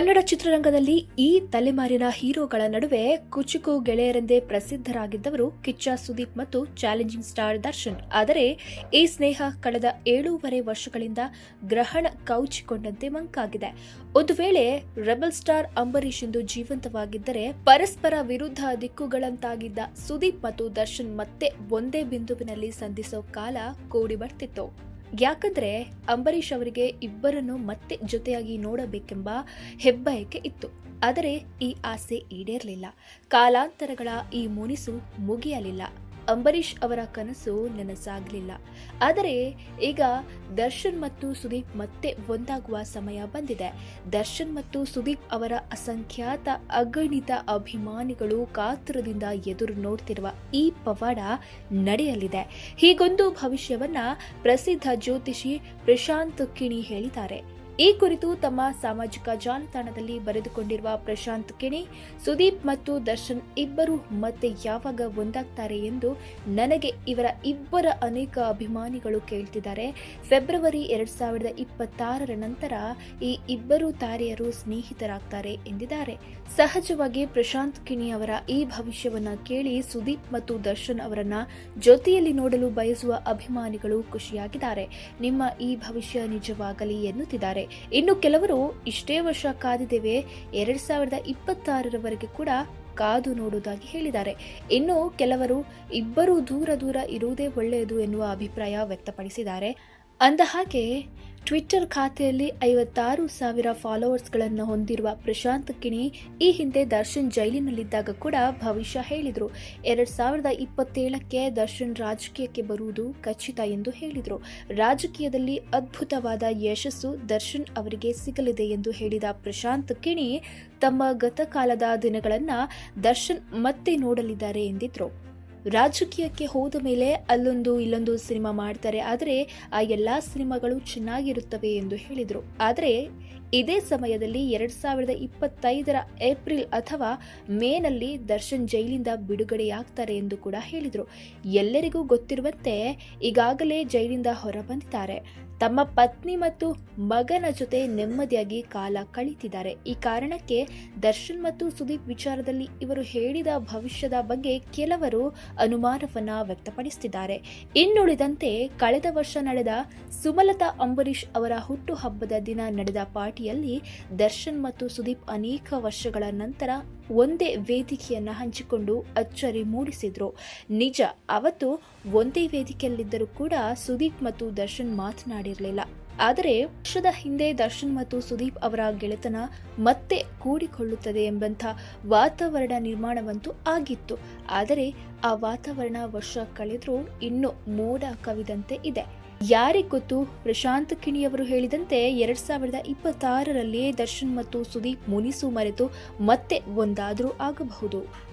ಕನ್ನಡ ಚಿತ್ರರಂಗದಲ್ಲಿ ಈ ತಲೆಮಾರಿನ ಹೀರೋಗಳ ನಡುವೆ ಕುಚುಕು ಗೆಳೆಯರೆಂದೇ ಪ್ರಸಿದ್ಧರಾಗಿದ್ದವರು ಕಿಚ್ಚ ಸುದೀಪ್ ಮತ್ತು ಚಾಲೆಂಜಿಂಗ್ ಸ್ಟಾರ್ ದರ್ಶನ್. ಆದರೆ ಈ ಸ್ನೇಹ ಕಳೆದ ಏಳೂವರೆ ವರ್ಷಗಳಿಂದ ಗ್ರಹಣ ಕೌಚಿಕೊಂಡಂತೆ ಮಂಕಾಗಿದೆ. ಒಂದು ವೇಳೆ ರೆಬಲ್ ಸ್ಟಾರ್ ಅಂಬರೀಷ್ ಎಂದು ಜೀವಂತವಾಗಿದ್ದರೆ ಪರಸ್ಪರ ವಿರುದ್ಧ ದಿಕ್ಕುಗಳಂತಾಗಿದ್ದ ಸುದೀಪ್ ಮತ್ತು ದರ್ಶನ್ ಮತ್ತೆ ಒಂದೇ ಬಿಂದುವಿನಲ್ಲಿ ಸಂಧಿಸೋ ಕಾಲ ಕೂಡಿ ಬರ್ತಿತ್ತು. ಯಾಕಂದ್ರೆ ಅಂಬರೀಷ್ ಅವರಿಗೆ ಇಬ್ಬರನ್ನು ಮತ್ತೆ ಜೊತೆಯಾಗಿ ನೋಡಬೇಕೆಂಬ ಹೆಬ್ಬಯಕೆ ಇತ್ತು. ಆದರೆ ಈ ಆಸೆ ಈಡೇರಲಿಲ್ಲ. ಕಾಲಾಂತರಗಳ ಈ ಮುನಿಸು ಮುಗಿಯಲಿಲ್ಲ. ಅಂಬರೀಷ್ ಅವರ ಕನಸು ನನಸಾಗಲಿಲ್ಲ. ಆದರೆ ಈಗ ದರ್ಶನ್ ಮತ್ತು ಸುದೀಪ್ ಮತ್ತೆ ಒಂದಾಗುವ ಸಮಯ ಬಂದಿದೆ. ದರ್ಶನ್ ಮತ್ತು ಸುದೀಪ್ ಅವರ ಅಸಂಖ್ಯಾತ ಅಗಣಿತ ಅಭಿಮಾನಿಗಳು ಕಾತುರದಿಂದ ಎದುರು ನೋಡ್ತಿರುವ ಈ ಪವಾಡ ನಡೆಯಲಿದೆ. ಹೀಗೊಂದು ಭವಿಷ್ಯವನ್ನ ಪ್ರಸಿದ್ಧ ಜ್ಯೋತಿಷಿ ಪ್ರಶಾಂತ್ ಕಿಣಿ ಹೇಳಿದ್ದಾರೆ. ಈ ಕುರಿತು ತಮ್ಮ ಸಾಮಾಜಿಕ ಜಾಲತಾಣದಲ್ಲಿ ಬರೆದುಕೊಂಡಿರುವ ಪ್ರಶಾಂತ್ ಕಿಣಿ, ಸುದೀಪ್ ಮತ್ತು ದರ್ಶನ್ ಇಬ್ಬರು ಮತ್ತೆ ಯಾವಾಗ ಒಂದಾಗ್ತಾರೆ ಎಂದು ನನಗೆ ಇವರ ಇಬ್ಬರ ಅನೇಕ ಅಭಿಮಾನಿಗಳು ಕೇಳ್ತಿದ್ದಾರೆ. ಫೆಬ್ರವರಿ ಎರಡ್ ಸಾವಿರದ ಇಪ್ಪತ್ತಾರರ ನಂತರ ಈ ಇಬ್ಬರು ತಾರೆಯರು ಸ್ನೇಹಿತರಾಗ್ತಾರೆ ಎಂದಿದ್ದಾರೆ. ಸಹಜವಾಗಿ ಪ್ರಶಾಂತ್ ಕಿಣಿ ಅವರ ಈ ಭವಿಷ್ಯವನ್ನ ಕೇಳಿ ಸುದೀಪ್ ಮತ್ತು ದರ್ಶನ್ ಅವರನ್ನ ಜೊತೆಯಲ್ಲಿ ನೋಡಲು ಬಯಸುವ ಅಭಿಮಾನಿಗಳು ಖುಷಿಯಾಗಿದ್ದಾರೆ. ನಿಮ್ಮ ಈ ಭವಿಷ್ಯ ನಿಜವಾಗಲಿ ಎನ್ನುತ್ತಿದ್ದಾರೆ. ಇನ್ನು ಕೆಲವರು ಇಷ್ಟೇ ವರ್ಷ ಕಾದಿದ್ದೇವೆ, ಎರಡ್ ಸಾವಿರದ ಇಪ್ಪತ್ತಾರರವರೆಗೆ ಕೂಡ ಕಾದು ನೋಡುವುದಾಗಿ ಹೇಳಿದ್ದಾರೆ. ಇನ್ನು ಕೆಲವರು ಇಬ್ಬರು ದೂರ ದೂರ ಇರುವುದೇ ಒಳ್ಳೆಯದು ಎನ್ನುವ ಅಭಿಪ್ರಾಯ ವ್ಯಕ್ತಪಡಿಸಿದ್ದಾರೆ. ಅಂದ ಹಾಗೆ, ಟ್ವಿಟ್ಟರ್ ಖಾತೆಯಲ್ಲಿ ಐವತ್ತಾರು ಸಾವಿರ ಫಾಲೋವರ್ಸ್ಗಳನ್ನು ಹೊಂದಿರುವ ಪ್ರಶಾಂತ್ ಕಿಣಿ ಈ ಹಿಂದೆ ದರ್ಶನ್ ಜೈಲಿನಲ್ಲಿದ್ದಾಗ ಕೂಡ ಭವಿಷ್ಯ ಹೇಳಿದರು. ಎರಡು ಸಾವಿರದ ಇಪ್ಪತ್ತೇಳಕ್ಕೆ ದರ್ಶನ್ ರಾಜಕೀಯಕ್ಕೆ ಬರುವುದು ಖಚಿತ ಎಂದು ಹೇಳಿದರು. ರಾಜಕೀಯದಲ್ಲಿ ಅದ್ಭುತವಾದ ಯಶಸ್ಸು ದರ್ಶನ್ ಅವರಿಗೆ ಸಿಗಲಿದೆ ಎಂದು ಹೇಳಿದ ಪ್ರಶಾಂತ್ ಕಿಣಿ, ತಮ್ಮ ಗತಕಾಲದ ದಿನಗಳನ್ನು ದರ್ಶನ್ ಮತ್ತೆ ನೋಡಲಿದ್ದಾರೆ ಎಂದಿದ್ರು. ರಾಜಕೀಯಕ್ಕೆ ಹೋದ ಮೇಲೆ ಅಲ್ಲೊಂದು ಇಲ್ಲೊಂದು ಸಿನಿಮಾ ಮಾಡ್ತಾರೆ. ಆದರೆ ಆ ಎಲ್ಲ ಸಿನಿಮಾಗಳು ಚೆನ್ನಾಗಿರುತ್ತವೆ ಎಂದು ಹೇಳಿದರು. ಆದರೆ ಇದೇ ಸಮಯದಲ್ಲಿ ಎರಡು ಸಾವಿರದ ಇಪ್ಪತ್ತೈದರ ಏಪ್ರಿಲ್ ಅಥವಾ ಮೇನಲ್ಲಿ ದರ್ಶನ್ ಜೈಲಿಂದ ಬಿಡುಗಡೆಯಾಗ್ತಾರೆ ಎಂದು ಕೂಡ ಹೇಳಿದರು. ಎಲ್ಲರಿಗೂ ಗೊತ್ತಿರುವಂತೆ ಈಗಾಗಲೇ ಜೈಲಿಂದ ಹೊರಬಂದಿದ್ದಾರೆ. ತಮ್ಮ ಪತ್ನಿ ಮತ್ತು ಮಗನ ಜೊತೆ ನೆಮ್ಮದಿಯಾಗಿ ಕಾಲ ಕಳೀತಿದ್ದಾರೆ. ಈ ಕಾರಣಕ್ಕೆ ದರ್ಶನ್ ಮತ್ತು ಸುದೀಪ್ ವಿಚಾರದಲ್ಲಿ ಇವರು ಹೇಳಿದ ಭವಿಷ್ಯದ ಬಗ್ಗೆ ಕೆಲವರು ಅನುಮಾನವನ್ನ ವ್ಯಕ್ತಪಡಿಸುತ್ತಿದ್ದಾರೆ ಇನ್ನುಳಿದಂತೆ ಕಳೆದ ವರ್ಷ ನಡೆದ ಸುಮಲತಾ ಅಂಬರೀಷ್ ಅವರ ಹುಟ್ಟುಹಬ್ಬದ ದಿನ ನಡೆದ ಪಾರ್ಟಿಯಲ್ಲಿ ದರ್ಶನ್ ಮತ್ತು ಸುದೀಪ್ ಅನೇಕ ವರ್ಷಗಳ ನಂತರ ಒಂದೇ ವೇದಿಕೆಯನ್ನ ಹಂಚಿಕೊಂಡು ಅಚ್ಚರಿ ಮೂಡಿಸಿದ್ರು. ನಿಜ, ಅವತ್ತು ಒಂದೇ ವೇದಿಕೆಯಲ್ಲಿದ್ದರೂ ಕೂಡ ಸುದೀಪ್ ಮತ್ತು ದರ್ಶನ್ ಮಾತನಾಡಿರಲಿಲ್ಲ. ಆದರೆ ವರ್ಷದ ಹಿಂದೆ ದರ್ಶನ್ ಮತ್ತು ಸುದೀಪ್ ಅವರ ಗೆಳೆತನ ಮತ್ತೆ ಕೂಡಿಕೊಳ್ಳುತ್ತದೆ ಎಂಬಂಥ ವಾತಾವರಣ ನಿರ್ಮಾಣವಂತೂ ಆಗಿತ್ತು. ಆದರೆ ಆ ವಾತಾವರಣ ವರ್ಷ ಕಳೆದರೂ ಇನ್ನೂ ಮೋಡ ಕವಿದಂತೆ ಇದೆ. ಯಾರಿಗ್ ಗೊತ್ತು? ಪ್ರಶಾಂತ್ ಕಿಣಿಯವರು ಹೇಳಿದಂತೆ ಎರಡ್ ಸಾವಿರದ ಇಪ್ಪತ್ತಾರರಲ್ಲಿಯೇ ದರ್ಶನ್ ಮತ್ತು ಸುದೀಪ್ ಮುನಿಸು ಮರೆತು ಮತ್ತೆ ಒಂದಾದರೂ ಆಗಬಹುದು.